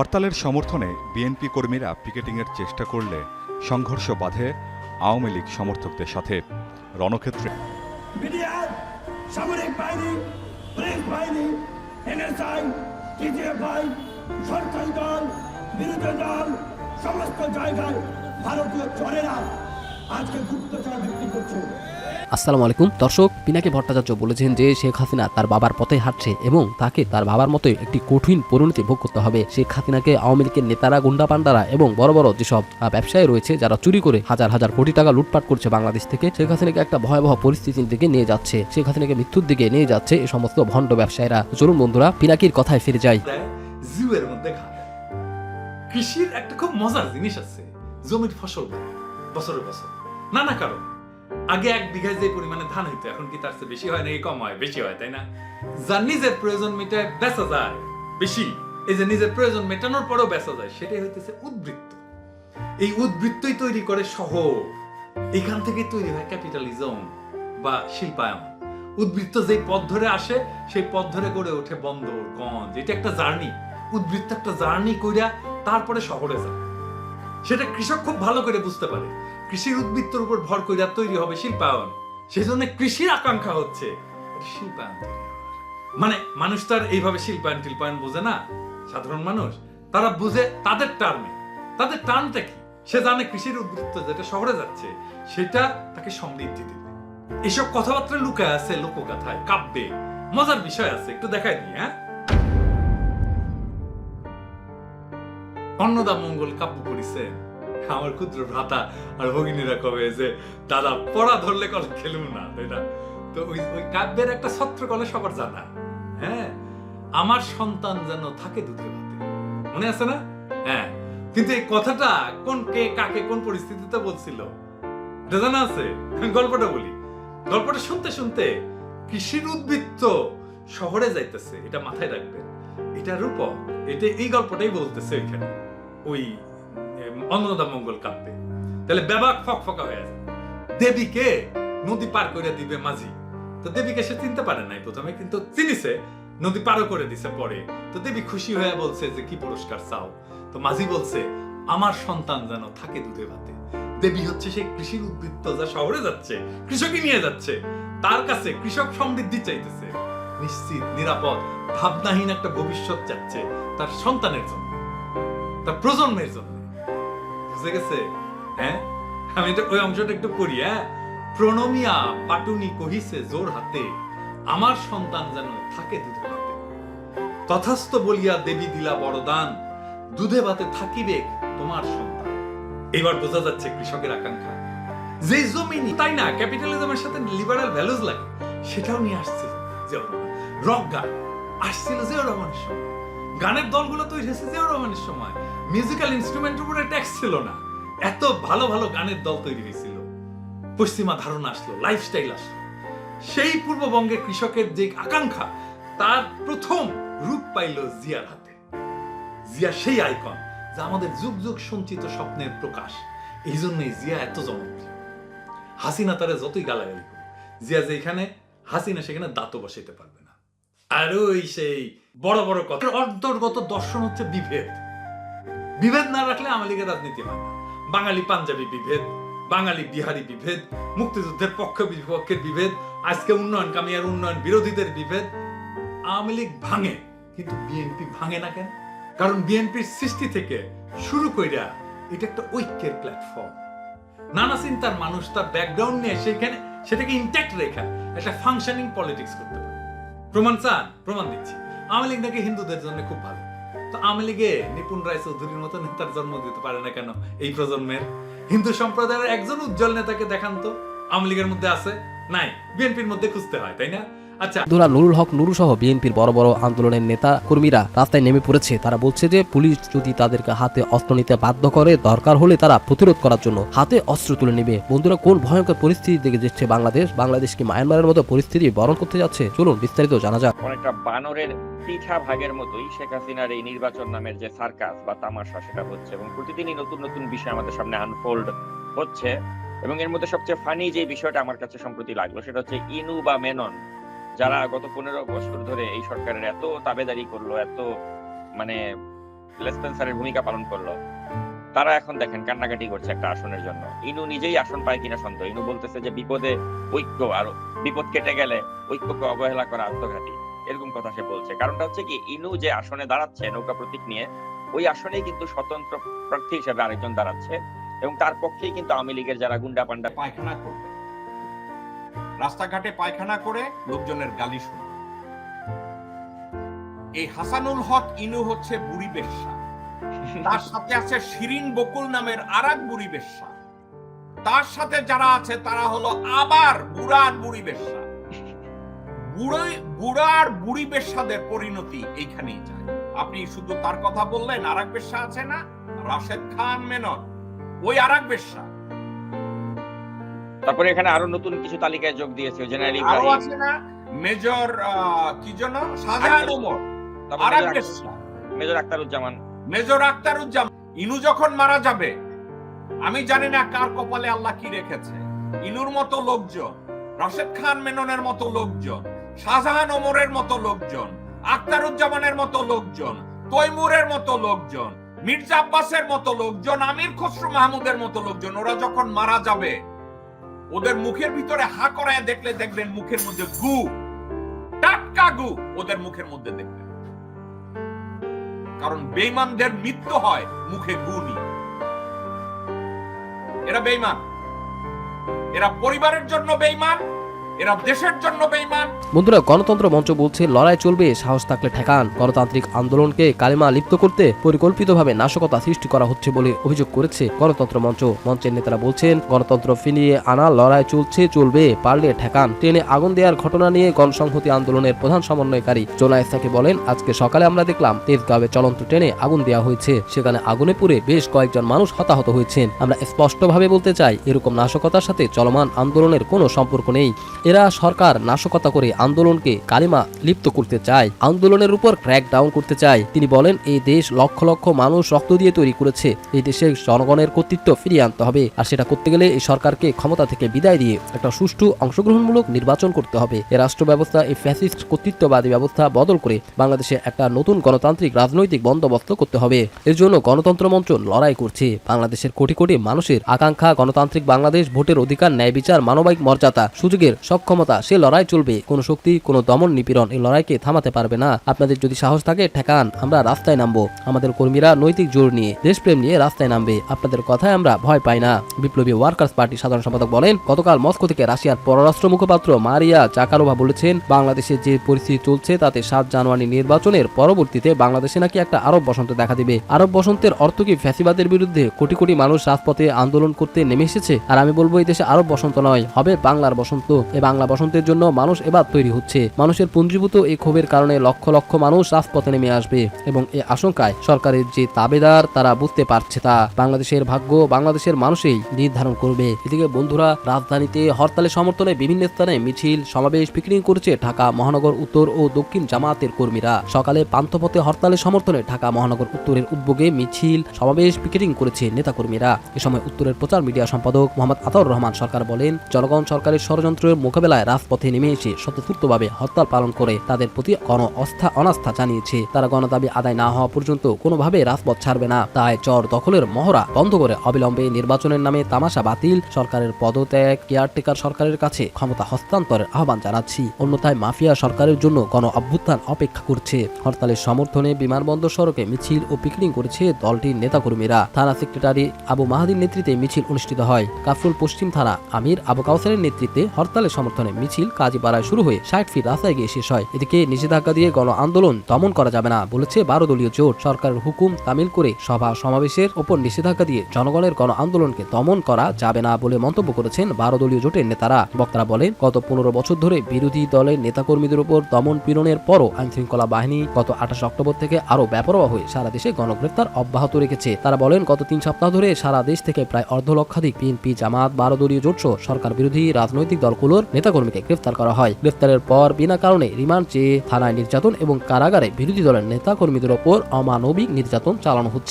হরতালের সমর্থনে বিএনপি কর্মীরা পিকেটিংয়ের চেষ্টা করলে সংঘর্ষ বাধে আওয়ামী লীগ সমর্থকদের সাথে। রণক্ষেত্রে সামরিক সমস্ত জায়গায় ভারতীয় চরেরা আজকে গুপ্তচর বিক্রি করছে। আসসালামু আলাইকুম। দর্শক, পিনাকি ভট্টাচার্য বলেছেন যে শেখ হাসিনা তার বাবার পথে হাঁটছে এবং তাকে তার বাবার মতোই একটি কঠিন পরিণতি ভোগ করতে হবে। শেখ হাসিনাকে আওয়ামী লীগের নেতারা, গুন্ডা পান্ডারা এবং বড় বড় যেসব ব্যবসায়ী রয়েছে, যারা চুরি করে হাজার হাজার কোটি টাকা লুটপাট করছে বাংলাদেশ থেকে, শেখ হাসিনাকে একটা ভয়াবহ পরিস্থিতির দিকে নিয়ে যাচ্ছে। শেখ হাসিনাকে মৃত্যুর দিকে নিয়ে যাচ্ছে এই সমস্ত ভণ্ড ব্যবসায়ীরা। চলুন বন্ধুরা, পিনাকির কথায় ফিরে যাই। মধ্যে কৃষির একটা খুব মজার জিনিস আছে। জমির ফসল বছরের বছর। নানা কারণ। আগে এক বিঘায় যে পরিমাণে ধান হইতো, এখন কি তার বেশি হয় নাকি কম হয়? বেশি হয়, তাই না? যার নিজের প্রয়োজন মেটায় বেচা যায়, বেশি। এই যে নিজের প্রয়োজন মেটানোর পরেও বেচা যায়, সেটাই হইতেছে উদ্বৃত্ত। এই উদ্বৃত্তই তৈরি করে শহর। এখান থেকে তৈরি হয় ক্যাপিটালিজম বা শিল্পায়ন। উদ্বৃত্ত যেই পথ ধরে আসে, সেই পথ ধরে গড়ে ওঠে বন্দর, গঞ্জ। এটা একটা জার্নি। উদ্বৃত্ত একটা জার্নি কইরা তারপরে শহরে যায়। সেটা কৃষক খুব ভালো করে বুঝতে পারে। কৃষির উদ্বৃত্তর উপর ভর কইরা তৈরি হবে শিল্পায়ন। সেই জন্য কৃষির আকাঙ্ক্ষা হচ্ছে। শিল্পায়ন মানে মানুষ তো আর এইভাবে শিল্পায়ন টিল্পায়ন বোঝে না, সাধারণ মানুষ। তারা বুঝে তাদের টার্মে। তাদের টার্মটা কি? সে জানে কৃষির উদ্বৃত্ত যেটা শহরে যাচ্ছে, সেটা তাকে সমৃদ্ধি দেবে। এসব কথাবার্তা লুকায় আছে লোকগাথায়, কাব্যে। মজার বিষয় আছে, একটু দেখাই দিই হ্যাঁ? অন্নদা মঙ্গল কাব্য পড়িছে। আমার ক্ষুদ্র ভ্রাতা আর ভগিনীরা কবে যে, দাদা, পড়া ধরলে কল খেলুম না তাই না? তো ওই ওই কাব্যের একটা ছত্র কলে সবার জানা। হ্যাঁ? আমার সন্তান যেন থাকে দুধে ভাতে। মনে আছে না? হ্যাঁ। কিন্তু এই কথাটা কোন কে, কাকে, কোন পরিস্থিতিতে বলছিল? এটা জানা আছে? গল্পটা বলি। গল্পটা শুনতে শুনতে কৃষির উদ্বৃত্ত শহরে যাইতেছে। এটা মাথায় রাখবেন। এটা রূপক। এটা এই গল্পটাই বলতেছে ওইখানে ওই অন্নদা মঙ্গল কাব্যে তাহলে ব্যাবাক ফক ফকা হয়ে যায়। দেবীকে নদী পার করে দিবে মাঝি। তো দেবীকে সে চিনতে পারে নাই প্রথমে, কিন্তু চিনিছে নদী পারও করে দিছে পরে। তো দেবী খুশি হয়ে বলছে যে, কি পুরস্কার চাও? তো মাঝি বলছে, আমার সন্তান যেন থাকে দুধে ভাতে। দেবী হচ্ছে সেই কৃষির উদ্বৃত্ত যা শহরে যাচ্ছে, কৃষকই নিয়ে যাচ্ছে। তার কাছে কৃষক সমৃদ্ধি চাইতেছে। নিশ্চিত, নিরাপদ, ভাবনাহীন একটা ভবিষ্যৎ চাচ্ছে তার সন্তানের জন্য, তার প্রজন্মের জন্য। বুঝে গেছে? হ্যাঁ? আমি এটা ওই অংশটা একটু পড়ি হ্যাঁ? প্রণমিয়া পাটুনি কহিছে জোর হাতে, আমার সন্তান যেন থাকে দুধে ভাতে। তথাস্থ বলিয়া দেবী দিলা বড়দান দুধে ভাতে থাকিবে তোমার সন্তান। এবার বোঝা যাচ্ছে কৃষকের আকাঙ্ক্ষা। যে জমিনি, তাই না? ক্যাপিটালিজমের সাথে লিবারাল ভ্যালুজ লাগে। সেটাও নিয়ে আসছে রহমান রক গান। আসছিল জিয়াউর রহমানের সময়। গানের দলগুলো তৈরি হয়েছে জিয়াউর রহমানের সময়। মিউজিক্যাল ইনস্ট্রুমেন্টের উপরে ট্যাক্স ছিল না। এত ভালো ভালো গানের দল তৈরি হয়েছিল। পশ্চিমা ধারণা আসলো লাইফস্টাইল আসলো। সেই পূর্ববঙ্গের কৃষকের যে আকাঙ্ক্ষা, তার প্রথম রূপ পাইল জিয়ার হাতে। জিয়া সেই আইকন যা আমাদের যুগ যুগ সঞ্চিত স্বপ্নের প্রকাশ। এই জন্যই জিয়া এত জনপ্রিয়। হাসিনা তারা যতই গালাগালি করে জিয়া যেখানে হাসিনা সেখানে দাঁতও বসাইতে পারবে না। আর ওই সেই বড় বড় কথা, অন্তর্গত দর্শন হচ্ছে বিভেদ। বিভেদ না রাখলে লীগের রাজনীতি হয় না। বাঙালি পাঞ্জাবি বিভেদ, বাঙালি বিহারি বিভেদ, মুক্তিযুদ্ধের পক্ষ বিপক্ষের বিভেদ, আজকে উন্নয়নকামী আর উন্নয়ন বিরোধীদের বিভেদ। আওয়ামী লীগ ভাঙে, কিন্তু বিএনপি ভাঙে না কেন? কারণ বিএনপির সৃষ্টি থেকে শুরু কইরা এটা একটা ঐক্যের প্ল্যাটফর্ম নানা চিন্তার মানুষ তার ব্যাকগ্রাউন্ড নিয়ে সেখানে সেটাকে ইন্ট্যাক্ট রেখা, একটা ফাংশনিং পলিটিক্স করতে পারে। প্রমাণ চান, প্রমাণ দিচ্ছি। আওয়ামী লীগ নাকি হিন্দুদের জন্য খুব ভালো। তো আওয়ামী লীগে নিপুণ রায় চৌধুরীর মতো নেতার জন্ম দিতে পারে না কেন এই প্রজন্মের? হিন্দু সম্প্রদায়ের একজন উজ্জ্বল নেতাকে দেখান তো, আওয়ামী লীগের মধ্যে আছে? নাই, বিএনপির মধ্যে খুঁজতে হয়, তাই না? আচ্ছা। দুরা নুরুল হক নুরু সহ বিএনপির বড় বড় আন্দোলনের নেতা কর্মীরা রাস্তায় নেমে পড়েছে। তারা বলছে যে পুলিশ যদি তাদেরকে হাতে অস্ত্র নিতে বাধ্য করে দরকার হলে তারা প্রতিরোধ করার জন্য হাতে অস্ত্র তুলে নেবে। বন্ধুরা কোন ভয়ঙ্কর পরিস্থিতি দিকে যাচ্ছে বাংলাদেশ? বাংলাদেশ কি মায়ানমারের মতো পরিস্থিতি বরণ করতে যাচ্ছে? চলুন বিস্তারিত জানা যাক। অনেকটা বানরের পিঠা ভাগের মতোই শেখ হাসিনার এই নির্বাচন নামের যে সার্কাস বা তামাশা সেটা হচ্ছে এবং প্রতিদিনই নতুন নতুন বিষয় আমাদের সামনে আনফোল্ড হচ্ছে এবং এর মধ্যে সবচেয়ে ফানি যে বিষয়টা আমার কাছে সম্প্রতি লাগল সেটা হচ্ছে ইনু বা মেনন। যারা গত পনেরো বছর ধরে এই সরকারের এত তাবেদারি করল, এত মানে লেসপেন্সারের ভূমিকা পালন করল, তারা এখন দেখেন কান্নাকাটি করছে একটা আসনের জন্য। ইনু নিজেই আসন পায় কিনা সন্দেহ। ইনু বলতেছে যে বিপদে ঐক্য, আর বিপদ কেটে গেলে ঐক্যকে অবহেলা করা আত্মঘাতী। এরকম কথা সে বলছে। কারণটা হচ্ছে কি, ইনু যে আসনে দাঁড়াচ্ছে, নৌকা প্রতীক নিয়ে, ওই আসনেই কিন্তু স্বতন্ত্র প্রার্থী হিসেবে আরেকজন দাঁড়াচ্ছে এবং তার পক্ষেই কিন্তু আওয়ামী লীগের যারা গুন্ডা পান্ডা পায়খানা করবে। রাস্তাঘাটে পায়খানা করে লোকজনের গালি শুনে। এই হাসানুল হক ইনু হচ্ছে বুড়ি বেশ্যা। তার সাথে আছে শিরিন বকুল নামের আর এক বুড়ি বেশ্যা। তার সাথে যারা আছে, তারা হলো আবার বুড়া আর বুড়ি বেশ্যা। বুড়ো বুড়া আর বুড়ি বেশ্যাদের পরিণতি এইখানেই যায়। আপনি শুধু তার কথা বললেন আর এক বেশ্যা আছে না? রাশেদ খান মেনন। ওই আর এক বেশ্যা। তারপরে এখানে আরও নতুন কিছু তালিকায় যোগ দিয়েছে জেনারেল ইব্রাহিম। আছে না? মেজর কি যেন? শাহজাহান ওমর। মেজর আক্তারুজ্জামান মেজর আক্তারুজ্জামান ইনু যখন মারা যাবে আমি জানি না কার কপালে আল্লাহ কি রেখেছে। ইনুর মতো লোকজন রাশেদ খান মেননের মতো লোকজন শাহজাহান ওমরের মতো লোকজন আক্তারুজ্জামানের মতো লোকজন তৈমুরের মতো লোকজন মির্জা আব্বাসের মতো লোকজন আমির খসরু মাহমুদের মতো লোকজন ওরা যখন মারা যাবে ওদের মুখের ভিতরে হা করায় দেখলে দেখবেন মুখের মধ্যে গু। টাটকা গু ওদের মুখের মধ্যে দেখবেন। কারণ বেইমানদের মৃত্যু হয় মুখে গু নিয়ে। এরা বেইমান এরা পরিবারের জন্য বেইমান বন্ধুরা, গণতন্ত্র মঞ্চ বলছে, লড়াই চলবে, সাহস থাকলে ঠেকান। গণতান্ত্রিক আন্দোলনকে কালিমা লিপ্ত করতে পরিকল্পিতভাবে নাশকতা সৃষ্টি করা হচ্ছে বলে অভিযোগ করেছে গণতন্ত্র মঞ্চ। মঞ্চের নেতারা বলছেন, গণতন্ত্র ফিরিয়ে আনা, লড়াই চলছে, চলবে, পারলে ঠেকান। ট্রেনে আগুন দেওয়ার ঘটনা নিয়ে গণসংহতি আন্দোলনের প্রধান সমন্বয়কারী জোনায়েদ সাকি বলেন, আজকে সকালে আমরা দেখলাম, তেজগাঁওয়ে চলন্ত ট্রেনে আগুন দেওয়া হয়েছে। সেখানে আগুনে পুড়ে বেশ কয়েকজন মানুষ হতাহত হয়েছেন। আমরা স্পষ্টভাবে বলতে চাই, এরকম নাশকতার সাথে চলমান আন্দোলনের কোনো সম্পর্ক নেই। এরা সরকার নাশকতা করে আন্দোলনকে কালিমা লিপ্ত করতে চায়, আন্দোলনের উপর ক্র্যাক ডাউন করতে চায়। তিনি বলেন, এই দেশ লক্ষ লক্ষ মানুষ রক্ত দিয়ে তৈরি করেছে, এই দেশের জনগণের কর্তৃত্ব ফিরিয়ে আনতে হবে, আর সেটা করতে গেলে এই সরকারকে ক্ষমতা থেকে বিদায় দিয়ে একটা সুষ্ঠু অংশগ্রহণমূলক নির্বাচন করতে হবে। এই রাষ্ট্র ব্যবস্থা, এই ফ্যাসিস্ট কর্তৃত্ববাদী ব্যবস্থা বদল করে বাংলাদেশে একটা নতুন গণতান্ত্রিক রাজনৈতিক বন্দোবস্ত করতে হবে। এর জন্য গণতন্ত্র মঞ্চ লড়াই করছে। বাংলাদেশের কোটি কোটি মানুষের আকাঙ্ক্ষা গণতান্ত্রিক বাংলাদেশ ভোটের অধিকার, ন্যায় বিচার, মানবিক মর্যাদা, সুযোগের সক্ষমতা সে লড়াই চলবে। কোনো শক্তি, কোনো দমন নিপীড়ন এই লড়াইকে থামাতে পারবে না। আপনাদের যদি সাহস থাকে, ঠেকান, আমরা রাস্তায় নামবো। আমাদের কর্মীরা নৈতিক জোর নিয়ে, দেশপ্রেম নিয়ে রাস্তায় নামবে। আপনাদের কথায় আমরা ভয় পাই না। বিপ্লবী ওয়ার্কার্স পার্টি সাধারণ সম্পাদক বলেন, গতকাল মস্কো থেকে রাশিয়ার পররাষ্ট্র মুখপাত্র মারিয়া চাকারোভা বলেছেন, বাংলাদেশে যে পরিস্থিতি চলছে তাতে সাত জানুয়ারি নির্বাচনের পরবর্তীতে বাংলাদেশে নাকি একটা আরব বসন্ত দেখা দিবে। আরব বসন্তের অর্থ কি ফ্যাসিবাদের বিরুদ্ধে কোটি কোটি মানুষ রাজপথে আন্দোলন করতে নেমে এসেছে? আর আমি বলব, এই দেশে আরব বসন্ত নয়, হবে বাংলার বসন্ত। বাংলা বসন্তের জন্য মানুষ এবার তৈরি হচ্ছে। মানুষের পুঞ্জীভূত এই ক্ষোভের কারণে লক্ষ লক্ষ মানুষ রাজপথে নেমে আসবে এবং এই আশঙ্কায় সরকারের যে তাবেদার, তারা বুঝতে পারছে তা। বাংলাদেশের ভাগ্য বাংলাদেশের মানুষই নির্ধারণ করবে। এদিকে বন্ধুরা, রাজধানীতে হরতালের সমর্থনে বিভিন্ন স্থানে মিছিল, সমাবেশ পিকনিক করেছে ঢাকা মহানগর উত্তর ও দক্ষিণ জামায়াতের কর্মীরা। সকালে পান্থপথে হরতালের সমর্থনে ঢাকা মহানগর উত্তরের উদ্যোগে মিছিল, সমাবেশ পিকেটিং করেছে নেতাকর্মীরা। এ সময় উত্তরের প্রচার মিডিয়া সম্পাদক মোহাম্মদ আতাউর রহমান সরকার বলেন, জনগণ সরকারের ষড়যন্ত্রের মোকাবেলায় রাজপথে নেমে এসে স্বতঃস্ফূর্তভাবে হরতাল পালন করে তাদের প্রতি গণ অস্থা অনাস্থা জানিয়েছে। তারা গণদাবি আদায় না হওয়া পর্যন্ত কোনোভাবে রাজপথ ছাড়বে না। তাই চর দখলের মহড়া বন্ধ করে অবিলম্বে নির্বাচনের নামে তামাশা বাতিল। সরকারের পদত্যাগ, কেয়ারটেকার সরকারের কাছে ক্ষমতা হস্তান্তরের আহ্বান জানাচ্ছি। অন্যথায় মাফিয়া সরকারের জন্য গণ অভ্যুত্থান অপেক্ষা করছে। হরতালের সমর্থনে বিমানবন্দর সড়কে মিছিল ও পিকনিক করেছে দলটির নেতাকর্মীরা। থানা সেক্রেটারি আবু মাহাদির নেতৃত্বে মিছিল অনুষ্ঠিত হয়। কাফরুল পশ্চিম থানা আমির আবু কাউসারের নেতৃত্বে হরতালের সমর্থনে মিছিল কাজীপাড়ায় শুরু হয়ে ষাট ফিট রাস্তায় গিয়ে শেষ হয়। এদিকে নিষেধাজ্ঞা দিয়ে গণ আন্দোলন দমন করা যাবে না বলেছে বারো দলীয় জোট। সরকারের হুকুম তামিল করে সভা সমাবেশের ওপর নিষেধাজ্ঞা দিয়ে জনগণের গণ আন্দোলনকে দমন করা যাবে না বলে মন্তব্য করেছেন বারো দলীয় জোটের নেতারা। বক্তারা বলেন, গত পনেরো বছর ধরে বিরোধী দলের নেতাকর্মীদের উপর দমন পীড়নের পরও আইন শৃঙ্খলা বাহিনী গত আঠাশ অক্টোবর থেকে আরও ব্যাপরোয়া হয়ে সারা দেশে গণগ্রেপ্তার অব্যাহত রেখেছে। তারা বলেন, গত তিন সপ্তাহ ধরে সারা দেশ থেকে প্রায় অর্ধ লক্ষাধিক বিএনপি জামাত বারো দলীয় জোট সরকার বিরোধী রাজনৈতিক দলগুলোর নেতাকর্মীকে গ্রেফতার করা হয়। গ্রেফতারের পর বিনা কারণে রিমান্ড চেয়ে থানায় নির্যাতন এবং কারাগারে বিরোধী দলের নেতাকর্মীদের ওপর অমানবিক নির্যাতন চালানো হচ্ছে।